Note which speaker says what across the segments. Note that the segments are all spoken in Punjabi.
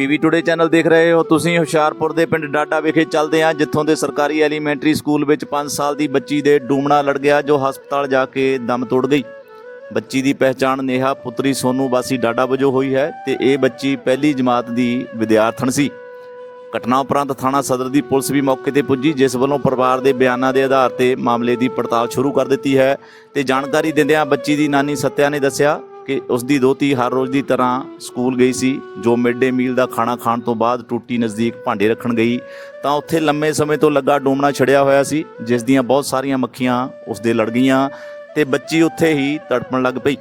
Speaker 1: ਪੀਵੀ ਟੁਡੇ ਚੈਨਲ ਦੇਖ ਰਹੇ ਹੋ। ਤੁਸੀਂ ਹੁਸ਼ਿਆਰਪੁਰ ਦੇ ਪਿੰਡ ਡਾਡਾ ਵਿਖੇ ਚੱਲਦੇ ਹਾਂ, ਜਿੱਥੋਂ ਦੇ ਸਰਕਾਰੀ ਐਲੀਮੈਂਟਰੀ ਸਕੂਲ ਵਿੱਚ 5 ਸਾਲ ਦੀ ਬੱਚੀ ਦੇ ਡੂਮਣਾ ਲੜ ਗਿਆ, ਜੋ ਹਸਪਤਾਲ ਜਾ ਕੇ ਦਮ ਤੋੜ ਗਈ। ਬੱਚੀ ਦੀ ਪਹਿਚਾਣ ਨੇਹਾ, ਪੁੱਤਰੀ ਸੋਨੂ ਵਾਸੀ ਡਾਡਾ ਵਜੋਂ ਹੋਈ ਹੈ ਤੇ ਇਹ ਬੱਚੀ ਪਹਿਲੀ ਜਮਾਤ ਦੀ ਵਿਦਿਆਰਥਣ ਸੀ। ਘਟਨਾ ਉਪਰੰਤ ਥਾਣਾ ਸਦਰ ਦੀ ਪੁਲਿਸ ਵੀ ਮੌਕੇ ਤੇ ਪੁੱਜੀ, ਜਿਸ ਵੱਲੋਂ ਪਰਿਵਾਰ ਦੇ ਬਿਆਨਾਂ ਦੇ ਆਧਾਰ ਤੇ ਮਾਮਲੇ ਦੀ ਪੜਤਾਲ ਸ਼ੁਰੂ ਕਰ ਦਿੱਤੀ ਹੈ ਤੇ ਜਾਣਕਾਰੀ ਦਿੰਦਿਆਂ ਬੱਚੀ ਦੀ ਨਾਨੀ ਸਤਿਆ ਨੇ ਦੱਸਿਆ ਕਿ ਉਸ ਦੀ ਦੋਤੀ ਹਰ ਰੋਜ਼ ਦੀ ਤਰ੍ਹਾਂ ਸਕੂਲ ਗਈ ਸੀ, ਜੋ ਮਿਡ ਡੇ ਮੀਲ ਦਾ ਖਾਣਾ ਖਾਣ ਤੋਂ ਬਾਅਦ ਟੂਟੀ ਨਜ਼ਦੀਕ ਭਾਂਡੇ ਰੱਖਣ ਗਈ, ਤਾਂ ਉੱਥੇ ਲੰਮੇ ਸਮੇਂ ਤੋਂ ਲੱਗਾ ਡੋਮਣਾ ਛੜਿਆ ਹੋਇਆ ਸੀ, ਜਿਸ ਦੀਆਂ ਬਹੁਤ ਸਾਰੀਆਂ ਮੱਖੀਆਂ ਉਸ ਦੇ ਲੜ ਗਈਆਂ ਤੇ ਬੱਚੀ ਉੱਥੇ ਹੀ ਤੜਪਣ ਲੱਗ ਪਈ।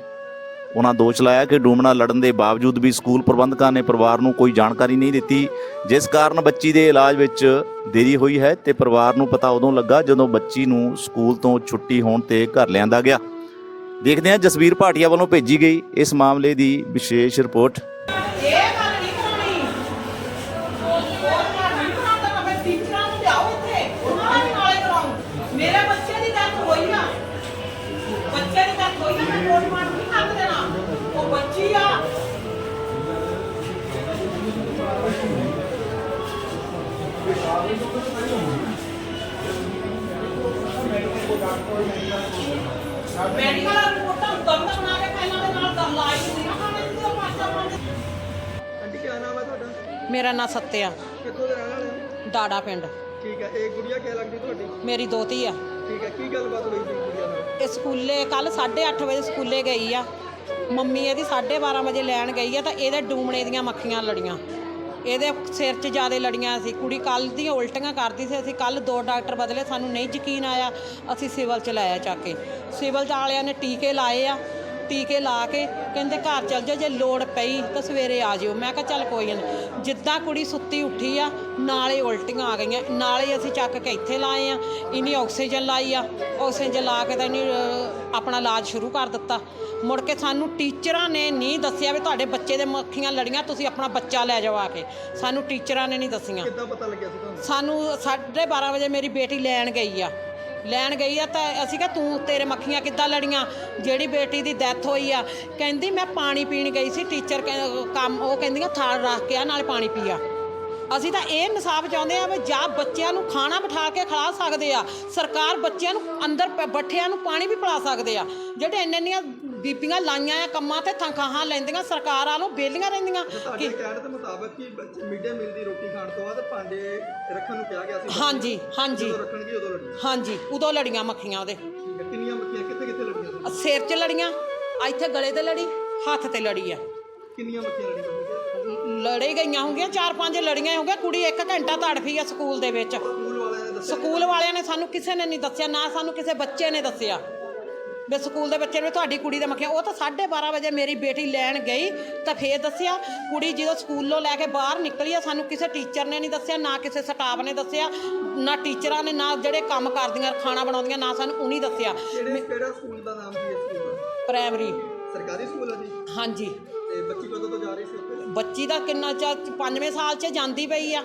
Speaker 1: ਉਹਨਾਂ ਦੋਸ਼ ਲਾਇਆ ਕਿ ਡੂਮਣਾ ਲੜਨ ਦੇ ਬਾਵਜੂਦ ਵੀ ਸਕੂਲ ਪ੍ਰਬੰਧਕਾਂ ਨੇ ਪਰਿਵਾਰ ਨੂੰ ਕੋਈ ਜਾਣਕਾਰੀ ਨਹੀਂ ਦਿੱਤੀ, ਜਿਸ ਕਾਰਨ ਬੱਚੀ ਦੇ ਇਲਾਜ ਵਿੱਚ ਦੇਰੀ ਹੋਈ ਹੈ ਤੇ ਪਰਿਵਾਰ ਨੂੰ ਪਤਾ ਉਦੋਂ ਲੱਗਾ ਜਦੋਂ ਬੱਚੀ ਨੂੰ ਸਕੂਲ ਤੋਂ ਛੁੱਟੀ ਹੋਣ ਤੇ ਘਰ ਲਿਆਂਦਾ ਗਿਆ। ਦੇਖਦੇ ਹਾਂ ਜਸਵੀਰ ਭਾਟੀਆ ਵੱਲੋਂ ਭੇਜੀ ਗਈ ਇਸ ਮਾਮਲੇ ਦੀ ਵਿਸ਼ੇਸ਼ ਰਿਪੋਰਟ।
Speaker 2: ਇਹ ਗੱਲ ਮੈਡੀਕਲ ਰਿਪੋਰਟਾਂ ਦਮ ਦਮ ਬਣਾ ਕੇ ਪਹਿਲਾਂ ਦੇ ਨਾਲ ਦਮ ਲਾਈ ਹੁੰਦੀ ਨਾ ਖਾਣੇ ਦੀ ਉਹ ਪਾਸਾ ਪਾਉਂਦੇ
Speaker 3: ਆਂਟੀ ਕੀ ਨਾਮ ਹੈ ਤੁਹਾਡਾ?
Speaker 2: ਮੇਰਾ ਨਾਂ ਸੱਤਿਆ।
Speaker 3: ਕਿੱਥੋਂ ਦੇ ਰਹਿਣ ਵਾਲੇ ਹੋ?
Speaker 2: ਡਾੜਾ ਪਿੰਡ।
Speaker 3: ਠੀਕ ਹੈ ਇਹ ਗੁੜੀਆ ਕੀ ਲੱਗਦੀ ਤੁਹਾਡੀ?
Speaker 2: ਮੇਰੀ ਦੋਤੀ ਆ।
Speaker 3: ਠੀਕ ਹੈ ਕੀ ਗੱਲਬਾਤ ਹੋਈ ਸੀ ਗੁੜੀਆ ਨਾਲ?
Speaker 2: ਇਹ ਸਕੂਲੇ ਕੱਲ 8:30 ਵਜੇ ਸਕੂਲੇ ਗਈ ਆ। ਮੰਮੀ ਇਹਦੀ 12:30 ਵਜੇ ਲੈਣ ਗਈ ਆ ਤਾਂ ਇਹਦੇ ਡੂਮਣੇ ਦੀਆਂ ਮੱਖੀਆਂ ਲੜੀਆਂ। ਇਹਦੇ ਸਿਰ 'ਚ ਜ਼ਿਆਦਾ ਲੜੀਆਂ ਸੀ। ਕੁੜੀ ਕੱਲ ਦੀਆਂ ਉਲਟੀਆਂ ਕਰਦੀ ਸੀ। ਅਸੀਂ ਕੱਲ ਦੋ ਡਾਕਟਰ ਬਦਲੇ। ਸਾਨੂੰ ਨਹੀਂ ਯਕੀਨ ਆਇਆ। ਅਸੀਂ ਸਿਵਲ 'ਚ ਲਾਇਆ ਚੱਕ ਕੇ। ਸਿਵਲ 'ਚ ਵਾਲਿਆਂ ਨੇ ਟੀਕੇ ਲਾਏ ਆ। ਟੀਕੇ ਲਾ ਕੇ ਕਹਿੰਦੇ ਘਰ ਚੱਲ ਜਾਓ ਜੇ ਲੋੜ ਪਈ ਤਾਂ ਸਵੇਰੇ ਆ ਜਿਓ। ਮੈਂ ਕਿਹਾ ਚੱਲ ਕੋਈ ਨਹੀਂ ਜਿੱਦਾਂ ਕੁੜੀ ਸੁੱਤੀ ਉੱਠੀ ਆ ਨਾਲੇ ਉਲਟੀਆਂ ਆ ਗਈਆਂ। ਨਾਲੇ ਅਸੀਂ ਚੱਕ ਕੇ ਇੱਥੇ ਲਾਏ ਆ। ਇਹਨੇ ਆਕਸੀਜਨ ਲਾਈ ਆ। ਆਕਸੀਜਨ ਲਾ ਕੇ ਤਾਂ ਇਹਨੇ ਅਹ, ਆਪਣਾ ਇਲਾਜ ਸ਼ੁਰੂ ਕਰ ਦਿੱਤਾ। ਮੁੜ ਕੇ ਸਾਨੂੰ ਟੀਚਰਾਂ ਨੇ ਨਹੀਂ ਦੱਸਿਆ ਵੀ ਤੁਹਾਡੇ ਬੱਚੇ ਦੇ ਮੱਖੀਆਂ ਲੜੀਆਂ ਤੁਸੀਂ ਆਪਣਾ ਬੱਚਾ ਲੈ ਜਾਓ ਆ ਕੇ। ਸਾਨੂੰ ਟੀਚਰਾਂ ਨੇ ਨਹੀਂ ਦੱਸੀਆਂ।
Speaker 3: ਕਿੱਦਾਂ ਪਤਾ ਲੱਗਿਆ ਸੀ ਤੁਹਾਨੂੰ?
Speaker 2: ਸਾਨੂੰ 12:30 ਵਜੇ ਮੇਰੀ ਬੇਟੀ ਲੈਣ ਗਈ ਆ। ਲੈਣ ਗਈ ਆ ਤਾਂ ਅਸੀਂ ਕਿਹਾ, ਤੂੰ ਤੇਰੇ ਮੱਖੀਆਂ ਕਿੱਦਾਂ ਲੜੀਆਂ? ਜਿਹੜੀ ਬੇਟੀ ਦੀ ਡੈਥ ਹੋਈ ਆ। ਕਹਿੰਦੀ, ਮੈਂ ਪਾਣੀ ਪੀਣ ਗਈ ਸੀ ਟੀਚਰ ਕੰਮ ਉਹ ਕਹਿੰਦੀਆਂ, ਥਾਲ ਰੱਖ ਕੇ ਆ, ਨਾਲੇ ਪਾਣੀ ਪੀਆ ਅਸੀਂ ਤਾਂ ਇਹ ਇਨਸਾਫ ਚਾਹੁੰਦੇ ਆ ਵੀ ਜਾਂ ਬੱਚਿਆਂ ਨੂੰ ਖਾਣਾ ਬਿਠਾ ਕੇ ਖਿਲਾ ਸਕਦੇ ਆ ਸਰਕਾਰ ਬੱਚਿਆਂ ਨੂੰ ਅੰਦਰ ਪ- ਬੱਠਿਆਂ ਨੂੰ ਪਾਣੀ ਵੀ ਪਿਲਾ ਸਕਦੇ ਆ। ਜਿਹੜੇ ਇੰਨੇ ਇੰਨੀਆਂ ਬੀਬੀਆਂ ਲਾਈਆਂ ਆ ਕੰਮਾਂ ਤੇ ਤਨਖਾਹਾਂ ਲੈਂਦੀਆਂ ਸਰਕਾਰ ਵਾਲੋਂ ਬੇਲੀਆਂ ਰਹਿੰਦੀਆਂ।
Speaker 3: ਤੁਹਾਡੇ
Speaker 2: ਕਿ
Speaker 3: ਕਹਿਣ ਦੇ ਮੁਤਾਬਕ ਕਿ ਬੱਚੇ ਮਿਡ ਮਿਲ ਦੀ ਰੋਟੀ ਖਾਣ ਤੋਂ ਬਾਅਦ ਭਾਂਡੇ ਰੱਖਣ ਨੂੰ ਕਿਹਾ ਗਿਆ ਸੀ।
Speaker 2: ਹਾਂਜੀ ਹਾਂਜੀ।
Speaker 3: ਜਦੋਂ ਰੱਖਣਗੇ ਉਦੋਂ ਲੜੀ
Speaker 2: ਹਾਂਜੀ ਉਦੋਂ ਲੜੀਆਂ ਮੱਖੀਆਂ ਉਹਦੇ।
Speaker 3: ਠੀਕ ਹੈ ਕਿੰਨੀਆਂ ਮੱਖੀਆਂ ਕਿੱਥੇ ਕਿੱਥੇ ਲੜੀਆਂ? ਸੀ
Speaker 2: ਆਹ ਸਿਰ 'ਚ ਲੜੀਆਂ ਇੱਥੇ ਗਲੇ ਤੇ ਲੜੀ ਹੱਥ ਤੇ ਲੜੀ ਆ।
Speaker 3: ਕਿੰਨੀਆਂ ਮੱਖੀਆਂ ਲੜੀਆਂ? ਤੁਸੀਂ
Speaker 2: ਲੜੇ ਗਈਆਂ ਹੋਣਗੀਆਂ ਚਾਰ ਪੰਜ ਲੜੀਆਂ ਹੋਣਗੀਆਂ ਕੁੜੀ ਇੱਕ ਘੰਟਾ ਤੜਫੀ ਆ ਸਕੂਲ ਦੇ ਵਿੱਚ।
Speaker 3: ਸਕੂਲ ਵਾਲਿਆਂ ਨੇ
Speaker 2: ਸਾਨੂੰ ਕਿਸੇ ਨੇ ਨਹੀਂ ਦੱਸਿਆ ਨਾ ਸਾਨੂੰ ਕਿਸੇ ਬੱਚੇ ਨੇ ਦੱਸਿਆ। ਵੀ ਸਕੂਲ ਦੇ ਬੱਚੇ ਨੇ ਤੁਹਾਡੀ ਕੁੜੀ ਦੇ ਮੱਖੀਆਂ। ਉਹ ਤਾਂ 12:30 ਵਜੇ ਮੇਰੀ ਬੇਟੀ ਲੈਣ ਗਈ ਤਾਂ ਫੇਰ ਦੱਸਿਆ ਕੁੜੀ ਜਦੋਂ ਸਕੂਲੋਂ ਲੈ ਕੇ ਬਾਹਰ ਨਿਕਲੀ ਆ ਸਾਨੂੰ ਕਿਸੇ ਟੀਚਰ ਨੇ ਨਹੀਂ ਦੱਸਿਆ ਨਾ ਕਿਸੇ ਸਟਾਫ ਨੇ ਦੱਸਿਆ ਨਾ ਟੀਚਰਾਂ ਨੇ ਨਾ ਜਿਹੜੇ ਕੰਮ ਕਰਦੀਆਂ ਖਾਣਾ ਬਣਾਉਂਦੀਆਂ ਨਾ ਸਾਨੂੰ ਉਹਨੀ ਦੱਸਿਆ।
Speaker 3: ਕਿਹੜੇ ਸਕੂਲ ਦਾ ਨਾਮ ਕੀ ਹੈ ਸਕੂਲ ਦਾ?
Speaker 2: ਪ੍ਰਾਇਮਰੀ
Speaker 3: ਸਰਕਾਰੀ ਸਕੂਲ ਹੈ ਜੀ?
Speaker 2: ਹਾਂਜੀ।
Speaker 3: ਤੇ ਬੱਚੀ ਕਦੋਂ ਤੋਂ ਜਾ ਰਹੀ ਸੀ ਉੱਥੇ?
Speaker 2: ਬੱਚੀ ਦਾ ਕਿੰਨਾ ਚਾ ਪੰਜਵੇਂ ਸਾਲ 'ਚ ਜਾਂਦੀ ਪਈ ਆ।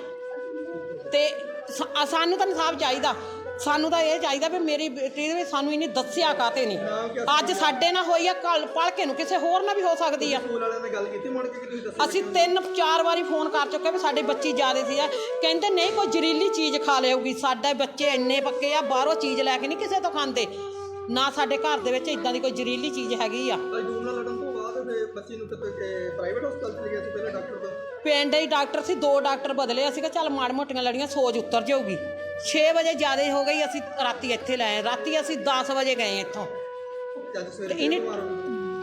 Speaker 2: ਤੇ ਸ- ਆ ਸਾਨੂੰ ਤਾਂ ਇਨਸਾਫ ਚਾਹੀਦਾ। ਸਾਨੂੰ ਤਾਂ ਇਹ ਚਾਹੀਦਾ ਵੀ ਮੇਰੀ ਬੇਟੀ ਦੇ ਸਾਨੂੰ ਇਹਨੇ ਦੱਸਿਆ ਕਾਤੇ ਨਹੀਂ ਅੱਜ ਸਾਡੇ ਨਾਲ ਹੋਈ ਆ ਕੱਲ ਪੜ ਕੇ ਨੂੰ ਕਿਸੇ ਹੋਰ ਨਾਲ ਵੀ ਹੋ ਸਕਦੀ ਆ।
Speaker 3: ਸਕੂਲ ਵਾਲਿਆਂ ਨੇ ਗੱਲ ਕੀਤੀ ਮੁੜ ਕੇ ਕਿ ਤੁਸੀਂ ਦੱਸਿਆ
Speaker 2: ਅਸੀਂ ਤਿੰਨ ਚਾਰ ਵਾਰੀ ਫੋਨ ਕਰ ਚੁੱਕੇ ਵੀ ਸਾਡੇ ਬੱਚੀ ਜਿਆਦੇ ਸੀ ਆ। ਕਹਿੰਦੇ ਨਹੀਂ ਕੋਈ ਜ਼ਹਿਰੀਲੀ ਚੀਜ਼ ਖਾ ਲਿਆਊਗੀ। ਸਾਡੇ ਬੱਚੇ ਇੰਨੇ ਪੱਕੇ ਆ ਬਾਹਰੋਂ ਚੀਜ਼ ਲੈ ਕੇ ਨਹੀਂ ਕਿਸੇ ਤੋਂ ਖਾਂਦੇ। ਨਾ ਸਾਡੇ ਘਰ ਦੇ ਵਿੱਚ ਇਦਾਂ ਦੀ ਕੋਈ ਜ਼ਹਿਰੀਲੀ ਚੀਜ਼ ਹੈਗੀ ਆ।
Speaker 3: ਨਾਲ ਬੱਚੀ ਨੂੰ ਕਿਤੇ ਪ੍ਰਾਈਵੇਟ ਹਸਪਤਾਲ ਚ ਗਿਆ ਸੀ ਪਹਿਲੇ ਡਾਕਟਰ ਤੋਂ
Speaker 2: ਪਿੰਡ ਹੀ ਡਾਕਟਰ ਸੀ ਦੋ ਡਾਕਟਰ ਬਦਲੇ। ਅਸੀਂ ਕਿਹਾ ਚੱਲ ਮਾੜ ਮੋਟੀਆਂ ਲੜੀਆਂ ਸੋਜ ਉਤਰ ਜਾਊਗੀ। 6 ਵਜੇ ਜ਼ਿਆਦਾ ਹੋ ਗਈ ਅਸੀਂ ਰਾਤੀ ਇੱਥੇ ਲਾਏ ਰਾਤੀ ਅਸੀਂ 10 ਵਜੇ ਗਏ ਇੱਥੋਂ।
Speaker 3: ਤੇ
Speaker 2: ਇਹਨੇ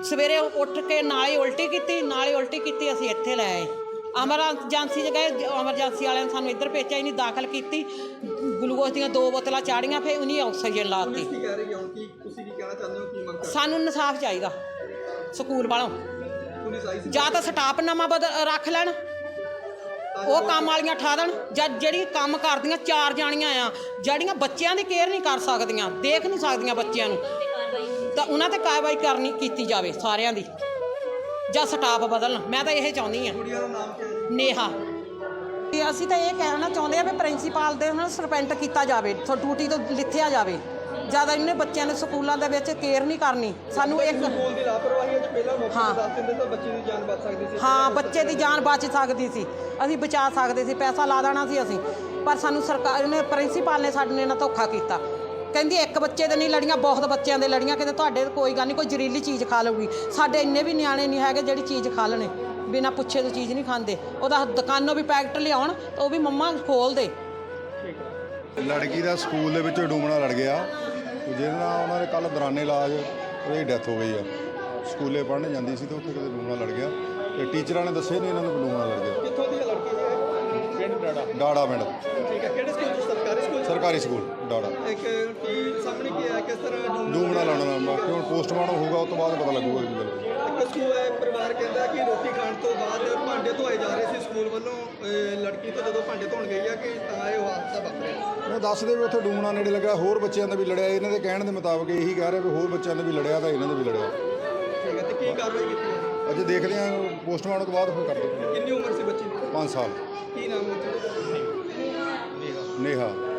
Speaker 2: ਸਵੇਰੇ ਉੱਠ ਕੇ ਨਾਲੇ ਉਲਟੀ ਕੀਤੀ ਨਾਲੇ ਉਲਟੀ ਕੀਤੀ ਅਸੀਂ ਇੱਥੇ ਲੈ ਆਏ। ਐਮਰਜੈਂਸੀ 'ਚ ਗਏ ਐਮਰਜੈਂਸੀ ਵਾਲਿਆਂ ਨੇ ਸਾਨੂੰ ਇੱਧਰ ਭੇਜਿਆ ਇਹਨੇ ਦਾਖਲ ਕੀਤੀ। ਗਲੂਕੋਜ਼ ਦੀਆਂ ਦੋ ਬੋਤਲਾਂ ਚਾੜੀਆਂ ਫਿਰ ਉਹਨੇ ਆਕਸੀਜਨ ਲਾਤੀ।
Speaker 3: ਕੀ ਕਹਿ ਰਹੀ ਹੈ ਹੁਣ? ਕੀ ਤੁਸੀਂ ਕੀ ਕਹਿਣਾ ਚਾਹੁੰਦੇ ਹੋ? ਕੀ ਮੰਗ ਕਰਦੇ
Speaker 2: ਸਾਨੂੰ ਇਨਸਾਫ ਚਾਹੀਦਾ। ਸਕੂਲ ਵਾਲੋਂ। ਜਾਂ ਤਾਂ ਸਟਾਫ ਨਵਾਂ ਬਦਲ ਰੱਖ ਲੈਣ, ਉਹ ਕੰਮ ਵਾਲੀਆਂ ਠਾ ਦੇਣ, ਜਾਂ ਜਿਹੜੀ ਕੰਮ ਕਰਦੀਆਂ ਚਾਰ ਜਾਣੀਆਂ ਆ, ਜਿਹੜੀਆਂ ਬੱਚਿਆਂ ਦੀ ਕੇਅਰ ਨਹੀਂ ਕਰ ਸਕਦੀਆਂ, ਦੇਖ ਨਹੀਂ ਸਕਦੀਆਂ ਬੱਚਿਆਂ ਨੂੰ। ਤਾਂ ਉਹਨਾਂ ਤੇ ਕਾਰਵਾਈ ਕਰਨੀ ਕੀਤੀ ਜਾਵੇ ਸਾਰਿਆਂ ਦੀ, ਜਾਂ ਸਟਾਫ ਬਦਲਣ। ਮੈਂ ਤਾਂ ਇਹ ਚਾਹੁੰਦੀ ਆ। ਨੇਹਾ। ਤੇ ਅਸੀਂ ਤਾਂ ਇਹ ਕਹਿਣਾ ਚਾਹੁੰਦੇ ਆ ਵੀ ਪ੍ਰਿੰਸੀਪਲ ਦੇ ਉਹਨਾਂ ਨੂੰ ਸਸਪੈਂਡ ਕੀਤਾ ਜਾਵੇ ਡਿਊਟੀ ਤੋਂ ਲਿਥਿਆ ਜਾਵੇ। ਜਦ ਇਹਨੇ ਬੱਚਿਆਂ ਨੇ ਸਕੂਲਾਂ ਦੇ ਵਿੱਚ ਕੇਅਰ ਨਹੀਂ ਕਰਨੀ। ਸਾਨੂੰ ਇੱਕ
Speaker 3: ਸਕੂਲ ਦੀ ਲਾਪਰਵਾਹੀ ਚ ਪਹਿਲਾਂ ਮੌਕੇ ਦੱਸ ਦਿੰਦੇ ਤਾਂ ਬੱਚੇ ਦੀ ਜਾਨ ਬਚ ਸਕਦੀ ਸੀ।
Speaker 2: ਹਾਂ ਬੱਚੇ ਦੀ ਜਾਨ ਬਚ ਸਕਦੀ ਸੀ। ਅਸੀਂ ਬਚਾ ਸਕਦੇ ਸੀ ਪੈਸਾ ਲਾ ਦੇਣਾ ਸੀ ਅਸੀਂ। ਪਰ ਸਾਨੂੰ ਸਰਕਾਰ ਨੇ ਪ੍ਰਿੰਸੀਪਲ ਨੇ ਸਾਡੇ ਨਾਲ ਧੋਖਾ ਕੀਤਾ। ਕਹਿੰਦੀ ਇੱਕ ਬੱਚੇ ਦੇ ਨਹੀਂ ਲੜੀਆਂ ਬਹੁਤ ਬੱਚਿਆਂ ਦੇ ਲੜੀਆਂ। ਕਹਿੰਦੇ ਤੁਹਾਡੇ ਕੋਈ ਗੱਲ ਨਹੀਂ ਕੋਈ ਜ਼ਰੀਲੀ ਚੀਜ਼ ਖਾ ਲਊਗੀ। ਸਾਡੇ ਇੰਨੇ ਵੀ ਨਿਆਣੇ ਨਹੀਂ ਹੈਗੇ ਜਿਹੜੀ ਚੀਜ਼ ਖਾ ਲੈਣੇ। ਬਿਨਾਂ ਪੁੱਛੇ ਤੋਂ ਚੀਜ਼ ਨਹੀਂ ਖਾਂਦੇ। ਉਹਦਾ ਦੁਕਾਨੋਂ ਵੀ ਪੈਕਟ ਲਿਆਉਣ ਤਾਂ ਉਹ ਵੀ ਮੰਮਾ ਖੋਲ ਦੇ।
Speaker 4: ਲੜਕੀ ਦਾ ਸਕੂਲ ਦੇ ਵਿੱਚ ਡੂਮਣਾ ਲੜ ਗਿਆ। ਜਿਹਦੇ ਨਾਲ ਉਹਨਾਂ ਦੇ ਕੱਲ ਦੌਰਾਨੇ ਇਲਾਜ ਉਹਦੀ ਡੈਥ ਹੋ ਗਈ ਆ। ਸਕੂਲੇ ਪੜ੍ਹਨ ਜਾਂਦੀ ਸੀ ਤੇ ਉੱਥੇ ਕਿਤੇ ਡੂਮਣਾ ਲੜ ਗਿਆ। ਤੇ ਟੀਚਰਾਂ ਨੇ ਦੱਸਿਆ ਨਹੀਂ ਇਹਨਾਂ ਨੂੰ ਡੂਮਣਾ ਲੜ ਗਿਆ।
Speaker 3: ਕਿੱਥੋਂ ਦੀ ਲੜਕੀ ਜੀ ਪਿੰਡ ਡਾੜਾ
Speaker 4: ਡਾੜਾ ਪਿੰਡ।
Speaker 3: ਠੀਕ ਹੈ ਕਿਹੜੇ ਸਕੂਲ ਸਰਕਾਰੀ ਸਕੂਲ?
Speaker 4: ਸਰਕਾਰੀ ਸਕੂਲ ਡਾੜਾ
Speaker 3: ਇੱਕ ਸਾਹਮਣੇ ਕੀ ਹੈ ਕਿਸ ਤਰ੍ਹਾਂ ਡੂਮ
Speaker 4: ਡੂਮਣਾ ਲਾਉਣਾ ਬਾਕੀ ਹੁਣ ਪੋਸਟਮਾਰਟਮ ਹੋਊਗਾ ਉਸ ਤੋਂ ਬਾਅਦ ਪਤਾ ਲੱਗੂਗਾ ਕੀ ਗੱਲ
Speaker 3: ਸਕੂਲ ਹੈ ਪਰਿਵਾਰ ਕਹਿੰਦਾ ਕਿ ਰੋਟੀ ਖਾਣ ਤੋਂ ਬਾਅਦ ਭਾਂਡੇ ਧੋਏ ਜਾ ਰਹੇ ਸੀ ਸਕੂਲ ਵੱਲੋਂ। ਅਹ ਲੜਕੀ ਤੋਂ ਜਦੋਂ ਭਾਂਡੇ ਧੋਣ ਗਈ ਆ ਕਿ ਤਾਂ ਇਹ ਹਾਦਸਾ ਵਾਪਰਿਆ?
Speaker 4: ਉਹ ਦੱਸਦੇ ਵੀ ਉੱਥੇ ਡੂਮਣਾ ਨੇੜੇ ਲੱਗਾ ਹੋਰ ਬੱਚਿਆਂ ਦਾ ਵੀ ਲੜਿਆ। ਇਹਨਾਂ ਦੇ ਕਹਿਣ ਦੇ ਮੁਤਾਬਕ ਇਹੀ ਕਹਿ ਰਹੇ ਵੀ ਹੋਰ ਬੱਚਿਆਂ ਦਾ ਵੀ ਲੜਿਆ ਤਾਂ ਇਹਨਾਂ ਦਾ ਵੀ ਲੜਿਆ।
Speaker 3: ਠੀਕ ਹੈ ਤੇ ਕੀ ਕਾਰਵਾਈ ਕੀਤੀ ਹੈ?
Speaker 4: ਅਜੇ ਦੇਖਦੇ ਹਾਂ ਪੋਸਟਮਾਰਟਮ ਤੋਂ ਬਾਅਦ ਫਿਰ ਕਰਦੇ
Speaker 3: ਕਿੰਨੀ ਉਮਰ ਸੀ ਬੱਚੀ ਦੀ?
Speaker 4: 5 ਸਾਲ।
Speaker 3: ਕੀ ਨਾਮ ਬੱਚੇ ਦਾ?
Speaker 4: ਨੇਹਾ।